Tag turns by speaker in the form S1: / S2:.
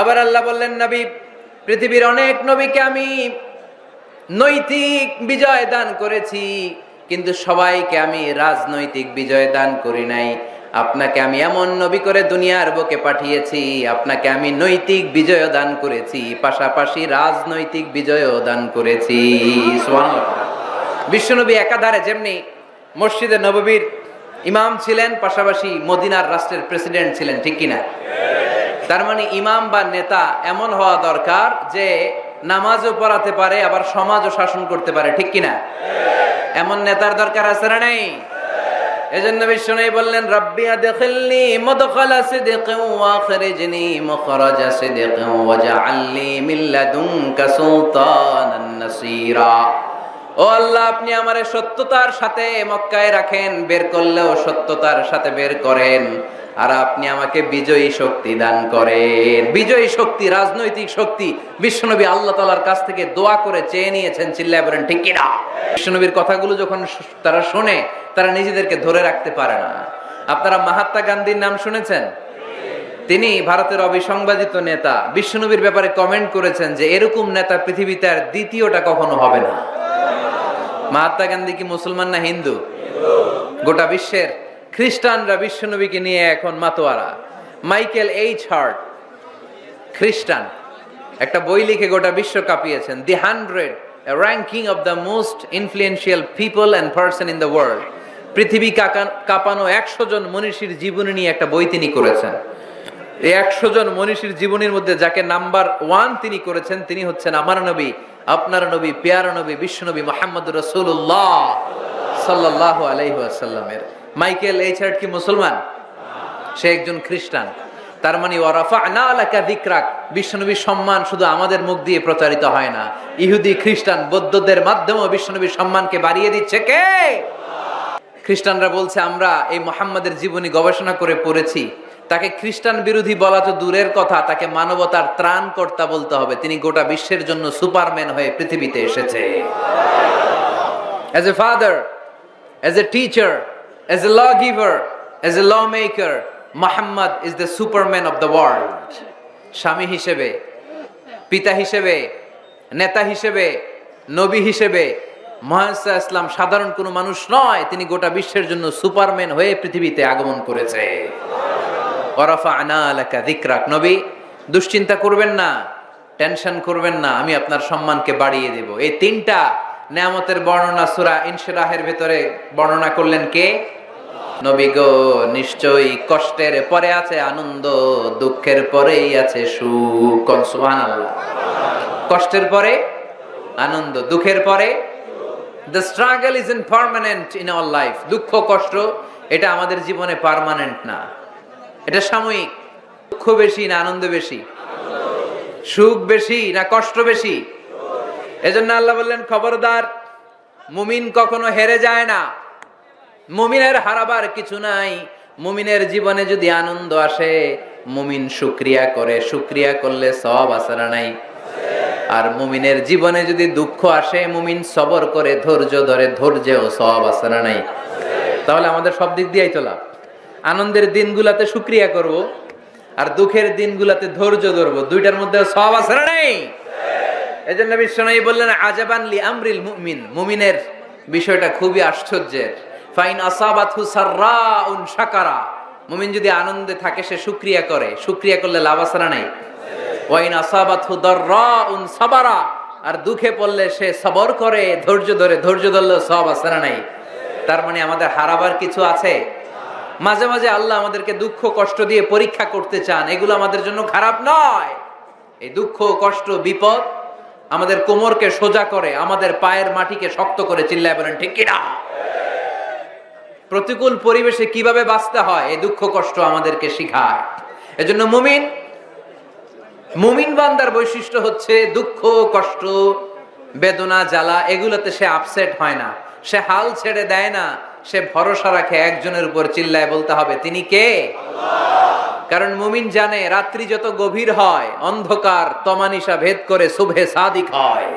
S1: আবার আল্লাহ বললেন, নবী, পৃথিবীর অনেক নবীকে আমি নৈতিক বিজয় দান করেছি, কিন্তু সবাইকে আমি রাজনৈতিক বিজয় দান করি নাই। আপনাকে আমি এমন নবী করে দুনিয়ার বুকে পাঠিয়েছি, আপনাকে আমি নৈতিক বিজয় দান করেছি, পাশাপাশি রাজনৈতিক বিজয় দান করেছি। বিশ্বনবী একাধারে যেমনি মসজিদে নববীর ইমাম ছিলেন, পাশাপাশি মদিনার রাষ্ট্রের প্রেসিডেন্ট ছিলেন, ঠিক কিনা? তার মানে ইমাম বা নেতা এমন হওয়া দরকার যে নামাজও পড়াতে পারে, আবার সমাজও শাসন করতে পারে, ঠিক কিনা? এমন নেতার দরকার আছে না নেই? এজন্য বিষ্ণু বললেন, রাব্বি আদখিলনি মুদখালা সিদকিন ওয়া আখরিজনি মুখরাজা সিদকিন ওয়াজআলনি মিন লাদুনকা সুলতানান নাসীরা। ও আল্লাহ, আপনি আমারে সত্যতার সাথে মক্কায় রাখেন, বের করলেও সত্যতার সাথে বের করেন। আর আপনি আমাকে বিজয়ী শক্তি দান করেন। বিজয়ী শক্তি, রাজনৈতিক শক্তি, বিশ্বনবী আল্লাহ তালার কাছ থেকে দোয়া করে চেয়ে নিয়েছেন, চিল্লায় বলেন, ঠিক কিনা? বিশ্বনবীর কথাগুলো যখন তারা শোনে, তারা নিজেদেরকে ধরে রাখতে পারে না। আপনারা মহাত্মা গান্ধীর নাম শুনেছেন? তিনি ভারতের অবিসংবাদিত নেতা। বিশ্বনবীর ব্যাপারে কমেন্ট করেছেন যে, এরকম নেতা পৃথিবীতে আর দ্বিতীয়টা কখনো হবে না। মহাত্মা গান্ধী কি মুসলমান না হিন্দু? গোটা বিশ্বের খ্রিস্টানরা বিশ্বনবীকে নিয়ে এখন মাতোয়ারা। মাইকেল এইচ হার্ট, খ্রিস্টান। একটা বই লিখে গোটা বিশ্ব কাঁপিয়েছেন। The hundred ranking of the most influential people and person in the world. পৃথিবী কাঁপানো একশো জন মনীষীর জীবনী নিয়ে একটা বই তিনি করেছেন। এই একশো জন মনীষীর জীবনীর মধ্যে যাকে নাম্বার ওয়ান তিনি করেছেন, তিনি হচ্ছেন আমার নবী আপনার নবী, পেয়ার নবী, বিশ্ব নবী মোহাম্মদ রসুল্লাহ সাল্লাহ আলাইসাল্লামের মাইকেল, এই ছাড় কি মুসলমান? সে একজন খ্রিস্টান। তার মানে ওয়ারাফা না আলাকা দিকরাক বিশ্বনবীর সম্মান শুধু আমাদের মুখ দিয়ে প্রচারিত হয় না। ইহুদি, খ্রিস্টান, বৌদ্ধদের মাধ্যমে বিশ্বনবীর সম্মানকে বাড়িয়ে দিচ্ছে কে? খ্রিস্টানরা বলছে আমরা এই মোহাম্মদের জীবনী গবেষণা করে পড়েছি। তাকে খ্রিস্টান বিরোধী বলা তো দূরের কথা তাকে মানবতার ত্রাণ কর্তা বলতে হবে। তিনি গোটা বিশ্বের জন্য সুপারম্যান হয়ে পৃথিবীতে এসেছে। As a father, as a teacher, as a lawgiver, as a lawmaker, Muhammad is the superman of the world. স্বামী হিসেবে পিতা হিসেবে নেতা হিসেবে নবী হিসেবে মহাসা ইসলাম সাধারণ কোনো মানুষ নয়, তিনি গোটা বিশ্বের জন্য সুপারম্যান হয়ে পৃথিবীতে আগমন করেছে। নবী, দুশ্চিন্তা করবেন না, টেনশন করবেন না, আমি আপনার সম্মানকে বাড়িয়ে দেব। এই তিনটা নেয়ামতের বর্ণনা সুরা ইনশিরাহের ভেতরে বর্ণনা করলেন কে? নবী গো, নিশ্চয়ই কষ্টের পরে আছে আনন্দ, দুঃখের পরেই আছে সুখ। কষ্টের পরে? আনন্দ। দুঃখের পরে? The struggle is in permanent in our life দুঃখ, কষ্ট, এটা আমাদের জীবনে পারমানেন্ট না। এটা সাময়িক। দুঃখ বেশি না আনন্দ বেশি? সুখ বেশি না কষ্ট বেশি? এজন্য আল্লাহ বললেন, খবরদার, মুমিন কখনো হেরে যায় না। মুমিনের হারাবার কিছু নাই। মুমিনের জীবনে যদি আনন্দ আসে, মুমিন শুক্রিয়া করে। শুক্রিয়া করলে সব আসারা নাই। আর মুমিনের জীবনে যদি দুঃখ আসে, মুমিন সবর করে ধৈর্য ধরে, ধৈর্যেও সব আসারা নাই? তাহলে আমাদের সব দিক দিয়েই তো লাভ। আনন্দের দিনগুলাতে শুক্রিয়া করব, আর দুঃখের দিনগুলাতে ধৈর্য ধরবো। দুইটার মধ্যে সব আসারা নেই? এই জন্য বিশ্বনবী বললেন, আজাবান লি আমরিল মুমিন। মুমিনের বিষয়টা খুবই আশ্চর্যের। ফাইন সাররাউন শাকারা। মুমিন যদি আনন্দে থাকে, সে শুকরিয়া করে। শুকরিয়া করলে লাভ আছে না নাই? আর দুঃখে পড়লে সে সবর করে, ধৈর্য ধরে, ধৈর্য ধরলে সব আছে না নাই? তার মানে আমাদের হারাবার কিছু আছে? মাঝে মাঝে আল্লাহ আমাদেরকে দুঃখ, কষ্ট দিয়ে পরীক্ষা করতে চান। এগুলো আমাদের জন্য খারাপ নয়। এই দুঃখ, কষ্ট, বিপদ আমাদের কোমরকে সোজা করে, আমাদের পায়ের মাটিকে শক্ত করে চিল্লায় বলেন, ঠিক কিনা প্রতিকূল পরিবেশে কীভাবে বাঁচতে হয়? এই দুঃখ, কষ্ট আমাদেরকে শিখায়। এজন্য মুমিন মুমিন বান্দার বৈশিষ্ট্য হচ্ছে দুঃখ, কষ্ট, বেদনা, জ্বালা, এগুলোতে সে আপসেট হয় না। সে হাল ছেড়ে দেয় না, সে ভরসা রাখে একজনের উপর, চিল্লায় বলতে হবে, তিনি কে? কারণ মুমিন জানে, রাত্রি যত গভীর হয়, অন্ধকার, তমানিসা ভেদ করে শুভে সাদিক হয়।